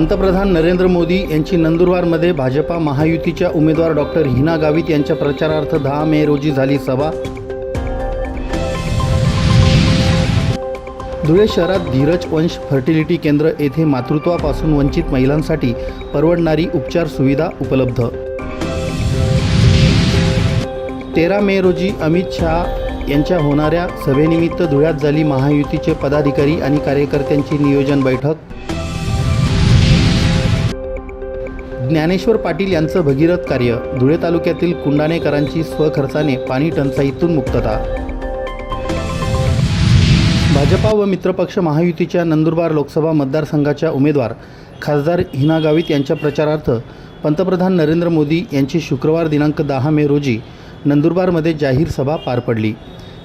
पंतप्रधान नरेंद्र मोदी यांची नंदुरबारमध्ये भाजपा महायुतीच्या उमेदवार डॉक्टर हिना गावित यांच्या प्रचारार्थ दहा मे रोजी झाली सभा. धुळे शहरात धीरज वंश फर्टिलिटी केंद्र येथे मातृत्वापासून वंचित महिलांसाठी परवडणारी उपचार सुविधा उपलब्ध. तेरा मे रोजी अमित शहा यांच्या होणाऱ्या सभेनिमित्त धुळ्यात झाली महायुतीचे पदाधिकारी आणि कार्यकर्त्यांची नियोजन बैठक. ज्ञानेश्वर पाटील यांचं भगीरथ कार्य धुळे तालुक्यातील कुंडाणेकरांची स्वखर्चाने पाणी टंचाईतून मुक्तता. भाजपा व मित्रपक्ष महायुतीच्या नंदुरबार लोकसभा मतदारसंघाच्या उमेदवार खासदार हिना गावित यांच्या प्रचारार्थ पंतप्रधान नरेंद्र मोदी यांची शुक्रवार दिनांक दहा मे रोजी नंदुरबारमध्ये जाहीर सभा पार पडली.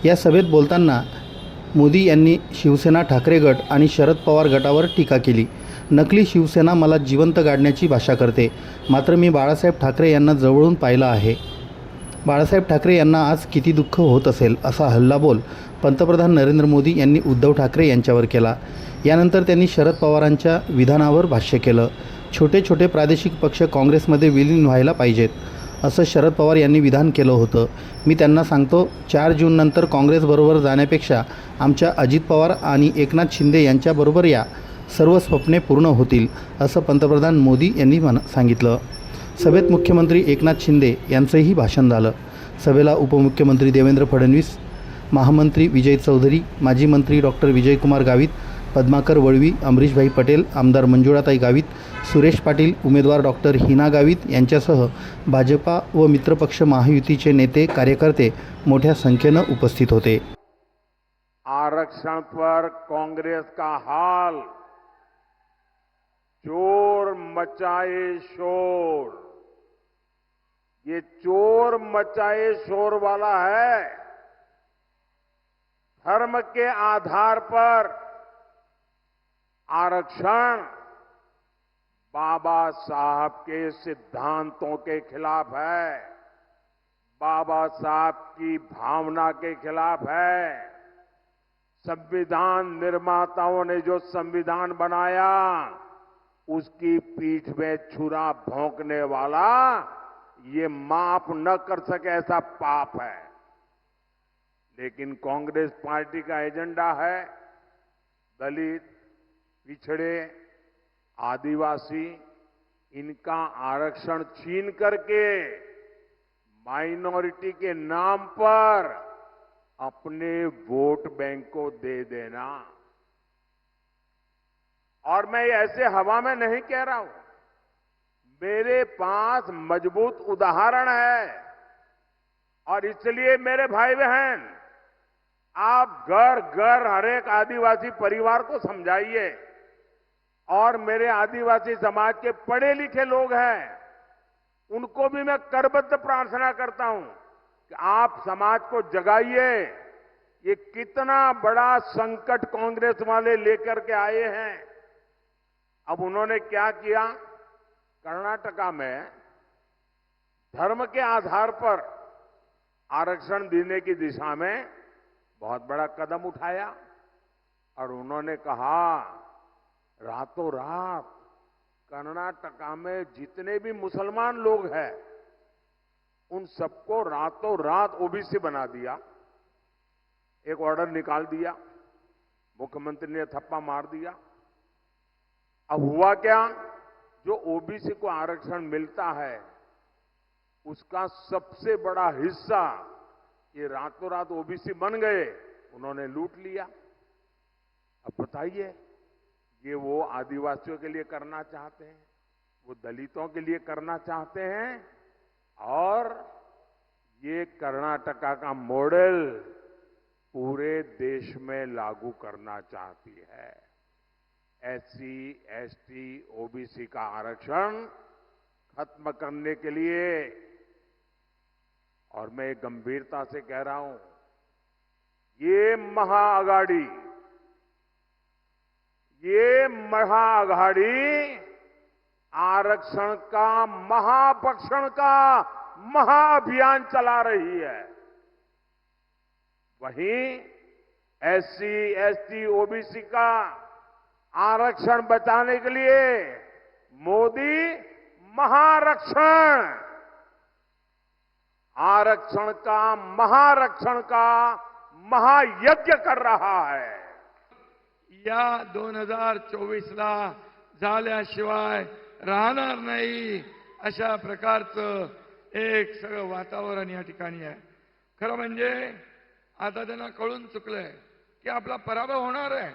या सभेत बोलताना मोदी यांनी शिवसेना ठाकरे गट आणि शरद पवार गटावर टीका केली. नकली शिवसेना मला जिवंत गाडण्याची भाषा करते. मात्र मी बाळासाहेब ठाकरे यांना जवळून पाहिलं आहे. बाळासाहेब ठाकरे यांना आज किती दुःख होत असेल असा हल्लाबोल पंतप्रधान नरेंद्र मोदी यांनी उद्धव ठाकरे यांच्यावर केला. यानंतर त्यांनी शरद पवारांच्या विधानावर भाष्य केलं. छोटे छोटे प्रादेशिक पक्ष काँग्रेसमध्ये विलीन व्हायला पाहिजेत असं शरद पवार यांनी विधान केलं होतं. मी त्यांना सांगतो चार जूननंतर काँग्रेसबरोबर जाण्यापेक्षा आमच्या अजित पवार आणि एकनाथ शिंदे यांच्याबरोबर या. सर्व स्वप्ने पूर्ण होतील असं पंतप्रधान मोदी यांनी म्हण सांगितलं. सभेत मुख्यमंत्री एकनाथ शिंदे यांचंही भाषण झालं. सभेला उपमुख्यमंत्री देवेंद्र फडणवीस महामंत्री विजय चौधरी माजी मंत्री डॉक्टर विजयकुमार गावित पद्माकर वळवी अमरीशभाई पटेल आमदार मंजुळाताई गावित सुरेश पाटील उमेदवार डॉक्टर हिना गावित यांच्यासह भाजपा व मित्रपक्ष महायुतीचे नेते कार्यकर्ते मोठ्या संख्येनं उपस्थित होते. आरक्षण पर कांग्रेस का हाल? चोर मचाए शोर। ये चोर मचाए शोर वाला है। धर्म के आधार पर आरक्षण बाबा साहब के सिद्धांतों के खिलाफ है। बाबा साहब की भावना के खिलाफ है। संविधान निर्माताओं ने जो संविधान बनाया उसकी पीठ में छुरा भोंकने वाला, ये माफ़ न कर सके ऐसा पाप है। लेकिन कांग्रेस पार्टी का एजेंडा है दलित, पिछड़े, आदिवासी, इनका आरक्षण छीन करके माइनॉरिटी के नाम पर अपने वोट बैंक को दे देना। और मैं ऐसे हवा में नहीं कह रहा हूँ। मेरे पास मज़बूत उदाहरण है और इसलिए मेरे भाई बहन आप घर घर हर एक आदिवासी परिवार को समझाइए। और मेरे आदिवासी समाज के पढ़े लिखे लोग हैं, उनको भी मैं करबद्ध प्रार्थना करता हूँ कि आप समाज को जगाइए। ये कितना बड़ा संकट कांग्रेस वाले लेकर के आए हैं। अब उन्होंने क्या किया? कर्नाटका में धर्म के आधार पर आरक्षण देने की दिशा में बहुत बड़ा कदम उठाया और उन्होंने कहा, रातों रात कर्नाटका में जितने भी मुसलमान लोग हैं, उन सबको रातों रात ओबीसी बना दिया, एक ऑर्डर निकाल दिया, मुख्यमंत्री ने थप्पा मार दिया। अब हुआ क्या? जो ओबीसी को आरक्षण मिलता है, उसका सबसे बड़ा हिस्सा ये रातों रात ओबीसी बन गए, उन्होंने लूट लिया। अब बताइए, ये वो आदिवासियों के लिए करना चाहते हैं, वो दलितों के लिए करना चाहते हैं, और ये कर्नाटका का मॉडल पूरे देश में लागू करना चाहती है। एससी, एसटी, ओबीसी का आरक्षण खत्म करने के लिए। और मैं गंभीरता से कह रहा हूँ ये महाआघाड़ी ये महाआघाड़ी आरक्षण का महाभक्षण का महाअभियान चला रही है। वहीं एससी, एसटी, ओबीसी का आरक्षण बचाने के लिए मोदी महारक्षण। आरक्षण का महारक्षण का महायज्ञ कर रहा है। या दोन हजार चोवीसला झाल्याशिवाय राहणार नाही अशा प्रकारचं एक सगळं वातावरण या ठिकाणी आहे. खरं म्हणजे आता त्यांना कळून चुकलंय की आपला पराभव होणार आहे.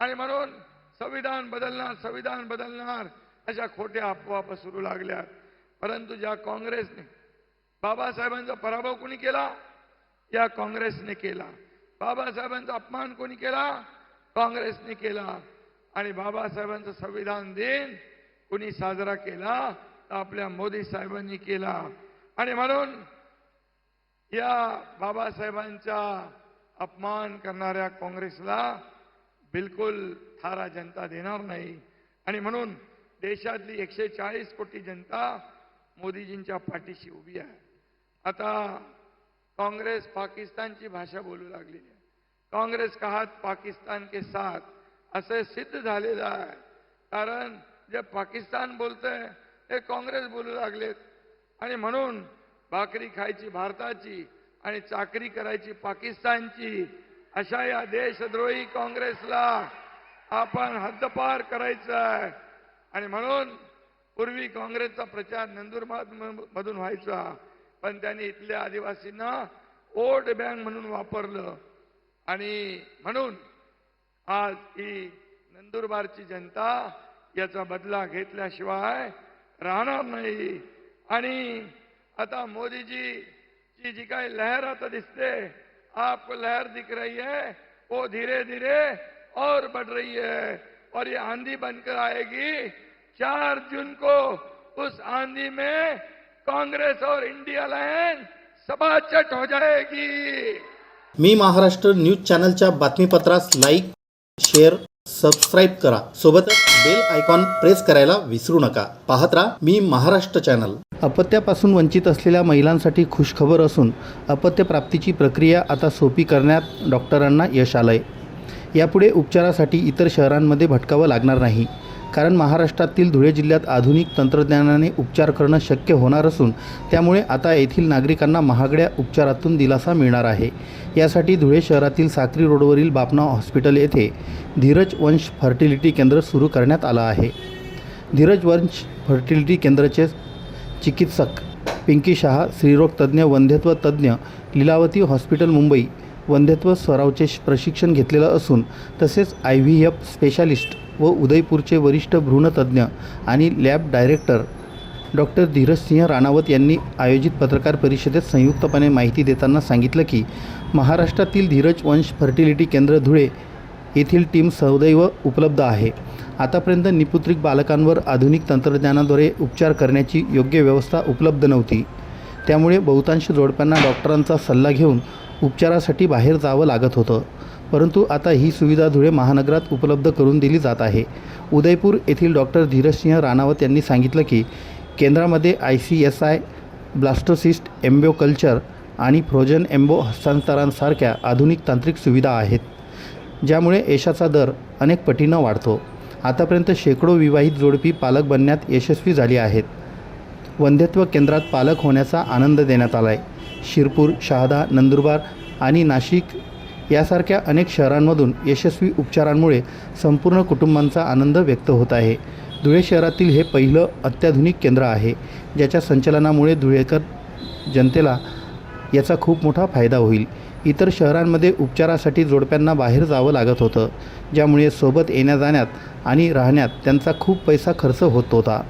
आणि म्हणून संविधान बदलणार संविधान बदलणार. अशा खोट्या अफवा सुरू लागल्या. परंतु ज्या काँग्रेसने बाबासाहेबांचा पराभव कोणी केला? या काँग्रेसने केला. बाबासाहेबांचा अपमान कोणी केला? काँग्रेसने केला. आणि बाबासाहेबांचं संविधान दिन कोणी साजरा केला? तर आपल्या मोदी साहेबांनी केला. आणि म्हणून या बाबासाहेबांचा अपमान करणाऱ्या काँग्रेसला बिलकुल थारा जनता देणार नाही. आणि म्हणून देशातली एकशे चाळीस कोटी जनता मोदीजींच्या पाठीशी उभी आहे. आता काँग्रेस पाकिस्तानची भाषा बोलू लागलेली आहे काँग्रेस का हात पाकिस्तान के साथ? असे सिद्ध झालेलं आहे. कारण जे पाकिस्तान बोलतंय ते काँग्रेस बोलू लागलेत. आणि म्हणून भाकरी खायची भारताची आणि चाकरी करायची पाकिस्तानची अशा या देशद्रोही काँग्रेसला आपण हद्दपार करायचं आहे. आणि म्हणून पूर्वी काँग्रेसचा प्रचार नंदुरबार मधून व्हायचा पण त्यांनी इथल्या आदिवासींना वोट बँक म्हणून वापरलं. आणि म्हणून आज ही नंदुरबारची जनता याचा बदला घेतल्याशिवाय राहणार नाही. आणि आता मोदीजी ची जी काही लहर आता दिसते आप लहर दिख रही है वो धीरे धीरे और बढ़ रही है। और ये आंधी बनकर आएगी। चार जून को उस आंधी में कांग्रेस और इंडिया लाइन सबाचट हो जाएगी। मी महाराष्ट्र न्यूज चॅनलच्या बातमीपत्रास लाईक शेअर सबस्क्राईब करा. सोबतच बेल आयकॉन प्रेस करायला विसरू नका. पाहत राहा मी महाराष्ट्र चॅनल. अपत्यापासून वंचित असलेल्या महिलांसाठी खुशखबर असून अपत्य प्राप्तीची प्रक्रिया आता सोपी करण्यात डॉक्टरांना यश आलंय. यापुढे उपचारासाठी इतर शहरांमध्ये भटकावं लागणार नाही. कारण महाराष्ट्रातील धुळे जिल्ह्यात आधुनिक तंत्रज्ञानाने उपचार करणं शक्य होणार असून त्यामुळे आता येथील नागरिकांना महागड्या उपचारातून दिलासा मिळणार आहे. यासाठी धुळे शहरातील साक्री रोडवरील बापना हॉस्पिटल येथे धीरज वंश फर्टिलिटी केंद्र सुरू करण्यात आलं आहे. धीरज वंश फर्टिलिटी केंद्राचे चिकित्सक पिंकी शहा स्त्रीरोग तज्ज्ञ वंध्यत्व तज्ज्ञ लीलावती हॉस्पिटल मुंबई वंध्यत्व सरावचे प्रशिक्षण घेतलेलं असून तसेच आय व्ही एफ स्पेशालिस्ट व उदयपूरचे वरिष्ठ भ्रूणतज्ज्ञ आणि lab director doctor Dheeraj Singh Ranawat यांनी आयोजित पत्रकार परिषदेत संयुक्तपणे माहिती देताना सांगितलं की महाराष्ट्रातील धीरज वंश फर्टिलिटी केंद्र धुळे येथील टीम सदैव उपलब्ध आहे. आतापर्यंत निपुत्रिक बालकांवर आधुनिक तंत्रज्ञानाद्वारे उपचार करण्याची योग्य व्यवस्था उपलब्ध नव्हती. त्यामुळे बहुतांश जोडप्यांना डॉक्टरांचा सल्ला घेऊन उपचारासाठी बाहेर जावं लागत होतं. परंतु आता ही सुविधा धुळे महानगरात उपलब्ध करून दिली जात आहे. उदयपूर येथील डॉक्टर धीरजसिंह राणावत यांनी सांगितलं की केंद्रामध्ये I C S I blastocyst embryo culture आणि फ्रोजन एम्बो हस्तांतरांसारख्या आधुनिक तांत्रिक सुविधा आहेत ज्यामुळे यशाचा दर अनेक पटीनं वाढतो. आतापर्यंत शेकडो विवाहित जोडपी पालक बनण्यात यशस्वी झाली आहेत. वंध्यत्व केंद्रात पालक होण्याचा आनंद देण्यात आला आहे शिरपूर शहादा नंदुरबार आणि नाशिक यासारख्या अनेक शहरांमधून यशस्वी उपचारांमुळे संपूर्ण कुटुंबांचा आनंद व्यक्त होत आहे. धुळे शहरातील हे पहिलं अत्याधुनिक केंद्र आहे ज्याच्या संचलनामुळे धुळेकर जनतेला याचा खूप मोठा फायदा होईल. इतर शहरांमध्ये उपचारासाठी जोडप्यांना बाहेर जावं लागत होतं ज्यामुळे सोबत येण्या जाण्यात आणि राहण्यात त्यांचा खूप पैसा खर्च होत होता.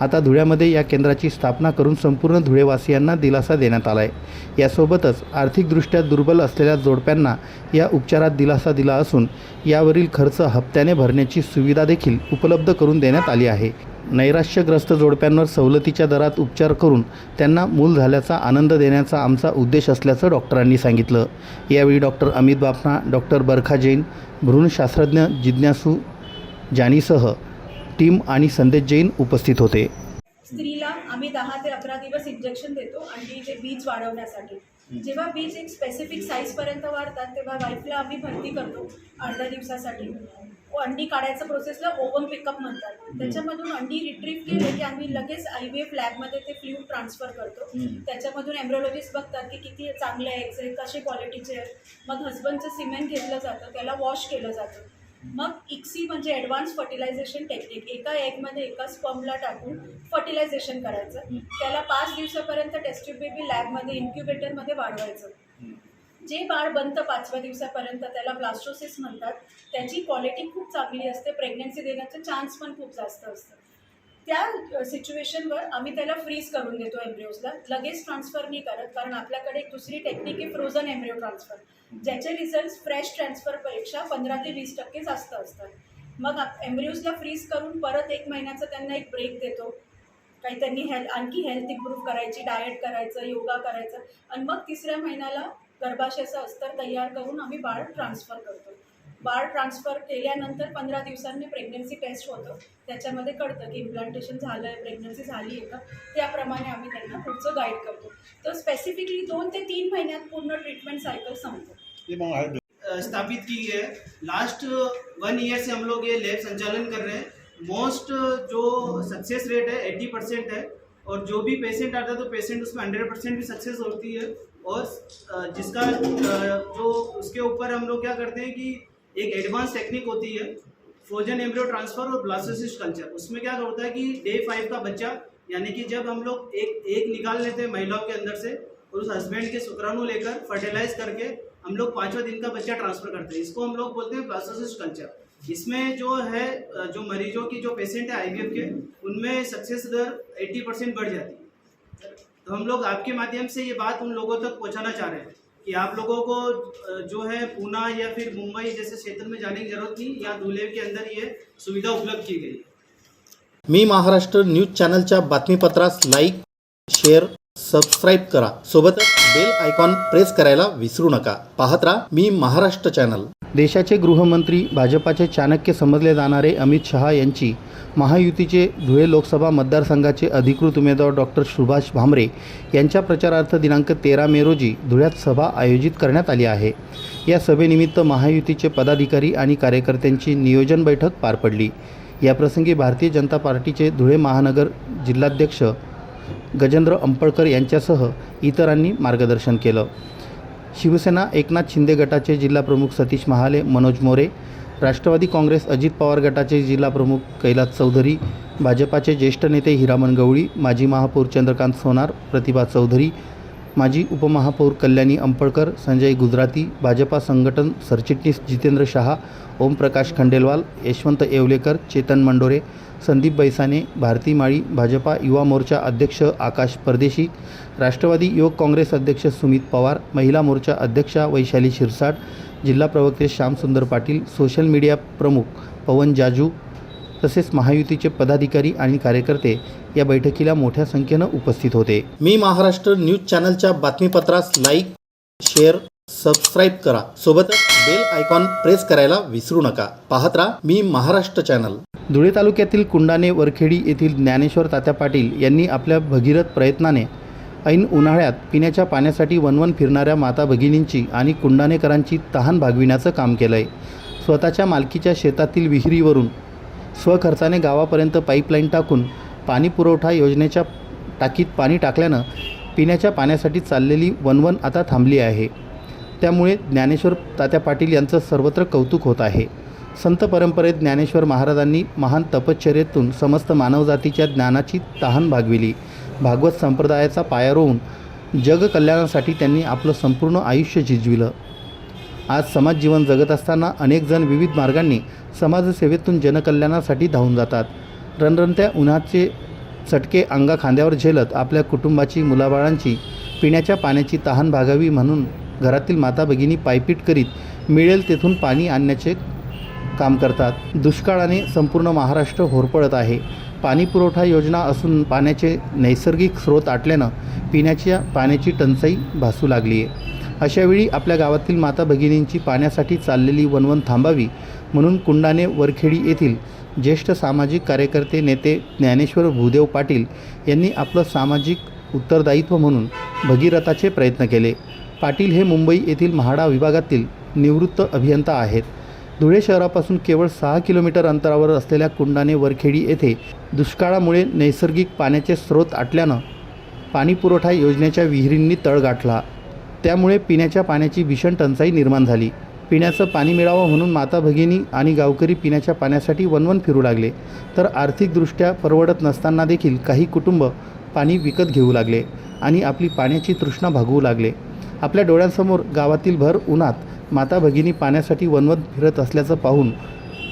आता धुळ्यामध्ये या केंद्राची स्थापना करून संपूर्ण धुळेवासियांना दिलासा देण्यात आला आहे यासोबतच आर्थिकदृष्ट्या दुर्बल असलेल्या जोडप्यांना या उपचारात दिलासा दिला असून यावरील खर्च हप्त्याने भरण्याची सुविधा देखील उपलब्ध करून देण्यात आली आहे. नैराश्यग्रस्त जोडप्यांवर सवलतीच्या दरात उपचार करून त्यांना मूल झाल्याचा आनंद देण्याचा आमचा उद्देश असल्याचं डॉक्टरांनी सांगितलं. यावेळी डॉक्टर अमित बापना डॉक्टर बरखा जैन भ्रूणशास्त्रज्ञ जिज्ञासू जानीसह टीम आणि संदेश जैन उपस्थित होते. स्त्रीला आम्ही दहा ते अकरा दिवस इंजेक्शन देतो आणि जे बीज वाढवण्यासाठी. जेव्हा बीज एक स्पेसिफिक साईजपर्यंत वाढतात तेव्हा वाईफला आम्ही भरती करतो अर्ध्या दिवसासाठी. अंडी काढायचं प्रोसेसला ओव्हन पिकअप म्हणतात. त्याच्यामधून अंडी रिट्रीव्ह केले की आम्ही लगेच आय व्ही एफ लॅबमध्ये ते फ्ल्यूड ट्रान्सफर करतो. त्याच्यामधून एम्ब्रोलॉजिस्ट बघतात की किती चांगले आहे कसे क्वालिटीचे आहेत मग हस्बंडचं सिमेंट घेतलं जातं त्याला वॉश केलं जातं. मग इक्सी म्हणजे ॲडव्हान्स फर्टिलायझेशन टेक्निक एका एगमध्ये एका स्पमला टाकून फर्टिलायझेशन करायचं. त्याला पाच दिवसापर्यंत टेस्ट्यूब बेबी लॅबमध्ये इन्क्युबेटरमध्ये वाढवायचं. जे बाळ बनतं पाचव्या दिवसापर्यंत त्याला ब्लास्टोसिस म्हणतात. त्याची क्वालिटी खूप चांगली असते. प्रेग्नन्सी देण्याचं चान्स पण खूप जास्त असतं. त्या सिच्युएशनवर आम्ही त्याला फ्रीज करून देतो एम्ब्रिओजला लगेच ट्रान्सफर नाही करत कारण आपल्याकडे एक दुसरी टेक्निक आहे फ्रोझन एम्ब्रिओ ट्रान्सफर ज्याचे रिझल्ट फ्रेश ट्रान्सफरपेक्षा पंधरा ते वीस टक्के जास्त असतात. मग एम्ब्रिओजला फ्रीज करून परत एक महिन्याचा त्यांना एक ब्रेक देतो. काही त्यांनी हेल्थ आणखी हेल्थ इम्प्रूव्ह करायची डाएट करायचं योगा करायचं. आणि मग तिसऱ्या महिन्याला गर्भाशयाचं अस्तर तयार करून आम्ही बाळ ट्रान्सफर करतो. बाळ ट्रान्सफर केल्यानंतर पंधरा दिवसांनी प्रेग्नन्सी टेस्ट होतं. त्याच्यामध्ये कळतं की इम्प्लांटेशन झालं आहे प्रेग्नन्सी झाली आहे का? त्याप्रमाणे आम्ही त्यांना पुढचं गाईड करतो. तर स्पेसिफिकली दोन ते तीन महिन्यात पूर्ण ट्रीटमेंट सायकल संपतो. स्थापित की गई है. लास्ट वन ईयर से हम लोग ये लैब संचालन कर रहे हैं. मोस्ट जो सक्सेस रेट है एट्टी परसेंट है. और जो भी पेशेंट आता है तो पेशेंट उसमें हंड्रेड परसेंट भी सक्सेस होती है. और जिसका जो उसके ऊपर हम लोग क्या करते हैं कि एक एडवांस टेक्निक होती है फ्रोजन एम्ब्रियो ट्रांसफ़र और ब्लास्टोसिस्ट कल्चर उसमें क्या होता है कि डे फाइव का बच्चा, यानी कि जब हम लोग एक एक निकाल लेते हैं महिलाओं के अंदर से, और उस हस्बैंड के शुक्राणु लेकर फर्टिलाइज करके हम लोग पाँचवा दिन का बच्चा ट्रांसफ़र करते हैं। इसको हम लोग बोलते हैं ब्लास्टोसिस्ट कल्चर इसमें जो है, जो मरीजों की, जो पेशेंट है आईवीएफ के, उनमें सक्सेस दर 80 परसेंट बढ़ जाती है। तो हम लोग आपके माध्यम से ये बात उन लोगों तक पहुंचाना चाह रहे हैं। कि आप लोगों को जो है पूना या फिर मुंबई जैसे क्षेत्र में जाने की जरूरत नहीं या धुले के अंदर ये सुविधा उपलब्ध की गई। मी महाराष्ट्र न्यूज चॅनलच्या बातमीपत्रास लाईक शेअर सबस्क्राईब करा. सोबतच बेल आयकॉन प्रेस करायला विसरू नका. पाहत राहा मी महाराष्ट्र चॅनल. देशाचे गृहमंत्री भाजपाचे चाणक्य समजले जाणारे अमित शहा यांची महायुतीचे धुळे लोकसभा मतदारसंघाचे अधिकृत उमेदवार डॉक्टर सुभाष भामरे यांच्या प्रचारार्थ दिनांक तेरा मे रोजी धुळ्यात सभा आयोजित करण्यात आली आहे. या सभेनिमित्त महायुतीचे पदाधिकारी आणि कार्यकर्त्यांची नियोजन बैठक पार पडली. याप्रसंगी भारतीय जनता पार्टीचे धुळे महानगर जिल्हाध्यक्ष गजेंद्र अंपळकर यांच्यासह इतरांनी मार्गदर्शन केलं. शिवसेना एकनाथ शिंदे गटाचे जिल्हाप्रमुख सतीश महाले मनोज मोरे राष्ट्रवादी काँग्रेस अजित पवार गटाचे जिल्हाप्रमुख कैलास चौधरी भाजपाचे ज्येष्ठ नेते हिरामन गवळी माजी महापौर चंद्रकांत सोनार प्रतिभा चौधरी माजी उपमहापौर कल्याणी अंपळकर संजय गुजराती भाजपा संघटन सरचिटणीस जितेंद्र शहा ओमप्रकाश खंडेलवाल यशवंत येवलेकर चेतन मंडोरे संदीप बैसाने भारती माळी भाजपा युवा मोर्चा अध्यक्ष आकाश परदेशी राष्ट्रवादी युवक काँग्रेस अध्यक्ष सुमित पवार महिला मोर्चा अध्यक्षा वैशाली शिरसाट जिल्हा प्रवक्ते श्यामसुंदर पाटील सोशल मीडिया प्रमुख पवन जाजू तसेच महायुतीचे पदाधिकारी आणि कार्यकर्ते या बैठकीला मोठ्या संख्येनं उपस्थित होते. मी महाराष्ट्र न्यूज चॅनलच्या बातमीपत्रास लाईक शेअर सबस्क्राईब करा. सोबतच बेल आयकॉन प्रेस करायला विसरू नका. पाहत राहा मी महाराष्ट्र चॅनल. धुळे तालुक्यातील कुंडाणे वरखेडी येथील ज्ञानेश्वर तात्या पाटील यांनी आपल्या भगीरथ प्रयत्नाने ऐन उन्हाळ्यात पिण्याच्या पाण्यासाठी वनवन फिरणाऱ्या माता भगिनींची आणि कुंडाणेकरांची तहान भागविण्याचं काम केलं आहे स्वतःच्या मालकीच्या शेतातील विहिरीवरून स्वखर्चाने गावापर्यंत पाईपलाईन टाकून पाणी पुरवठा योजनेच्या टाकीत पाणी टाकल्यानं पिण्याच्या पाण्यासाठी चाललेली वनवन आता थांबली आहे. त्यामुळे ज्ञानेश्वर तात्या पाटील यांचं सर्वत्र कौतुक होत आहे. संत परंपरेत ज्ञानेश्वर महाराजांनी महान तपश्चर्येतून समस्त मानवजातीच्या ज्ञानाची तहान भागविली. भागवत संप्रदायाचा पाया रोवून जगकल्याणासाठी त्यांनी आपलं संपूर्ण आयुष्य झिजविलं आज समाज जीवन जगत असताना अनेक जण विविध मार्गांनी समाजसेवेतून जनकल्याणासाठी धावून जातात. रणरणत्या उन्हाचे चटके अंगा खांद्यावर झेलत आपल्या कुटुंबाची मुलाबाळांची पिण्याच्या पाण्याची तहान भागावी म्हणून घरातील माता भगिनी पायपीट करीत मिळेल तेथून पाणी आणण्याचे काम करतात. दुष्काळाने संपूर्ण महाराष्ट्र होरपळत आहे. पाणी पुरवठा योजना असून पाण्याचे नैसर्गिक स्रोत आटल्यानं पिण्याच्या पाण्याची टंचाई भासू लागली आहे अशावेळी आपल्या गावातील माता भगिनींची पाण्यासाठी चाललेली वणवण थांबावी म्हणून कुंडाने वरखेडी येथील ज्येष्ठ सामाजिक कार्यकर्ते नेते ज्ञानेश्वर भूदेव पाटील यांनी आपलं सामाजिक उत्तरदायित्व म्हणून भगीरथाचे प्रयत्न केले. पाटील हे मुंबई येथील म्हाडा विभागातील निवृत्त अभियंता आहेत. धुळे शहरापासून केवळ सहा किलोमीटर अंतरावर असलेल्या कुंडाने वरखेडी येथे दुष्काळामुळे नैसर्गिक पाण्याचे स्रोत आटल्यानं पाणीपुरवठा योजनेच्या विहिरींनी तळ गाठला. त्यामुळे पिण्याच्या पाण्याची भीषण टंचाई निर्माण झाली. पिण्याचं पाणी मिळावं म्हणून माता भगिनी आणि गावकरी पिण्याच्या पाण्यासाठी वनवन फिरू लागले. तर आर्थिकदृष्ट्या परवडत नसताना देखील काही कुटुंब पाणी विकत घेऊ लागले आणि आपली पाण्याची तृष्णा भागवू लागले. आपल्या डोळ्यांसमोर गावातील भर उन्हात माता भगिनी पाण्यासाठी वनवन फिरत असल्याचं पाहून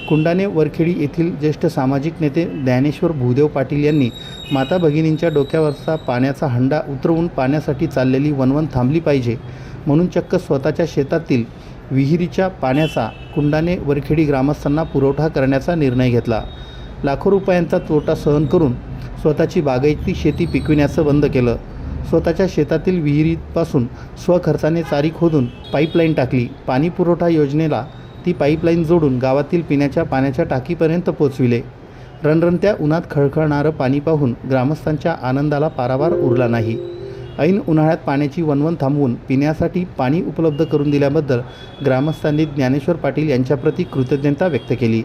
कुंडाने वरखेडी येथील ज्येष्ठ सामाजिक नेते ज्ञानेश्वर भूदेव पाटील यांनी माता भगिनींच्या डोक्यावरचा पाण्याचा हंडा उतरवून पाण्यासाठी चाललेली वनवन थांबली पाहिजे म्हणून चक्क स्वतःच्या शेतातील विहिरीच्या पाण्याचा कुंडाने वरखेडी ग्रामस्थांना पुरवठा करण्याचा निर्णय घेतला. लाखो रुपयांचा तोटा सहन करून स्वतःची बागायती शेती पिकविण्याचं बंद केलं. स्वतःच्या शेतातील विहिरीपासून स्वखर्चाने चारी खोदून पाईपलाईन टाकली. पाणी पुरवठा योजनेला ती पाईपलाईन जोडून गावातील पिण्याच्या पाण्याच्या टाकीपर्यंत पोचविले. रणरणत्या उन्हात खळखळणारं पाणी पाहून ग्रामस्थांच्या आनंदाला पारावार उरला नाही. ऐन उन्हाळ्यात पाण्याची वणवण थांबवून पिण्यासाठी पाणी उपलब्ध करून दिल्याबद्दल ग्रामस्थांनी ज्ञानेश्वर पाटील यांच्याप्रती कृतज्ञता व्यक्त केली.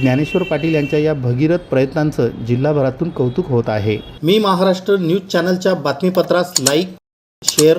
ज्ञानेश्वर पाटील यांच्या या भगीरथ प्रयत्नांचं जिल्हाभरातून कौतुक होत आहे. मी महाराष्ट्र न्यूज चॅनलच्या बातमीपत्रास लाईक शेअर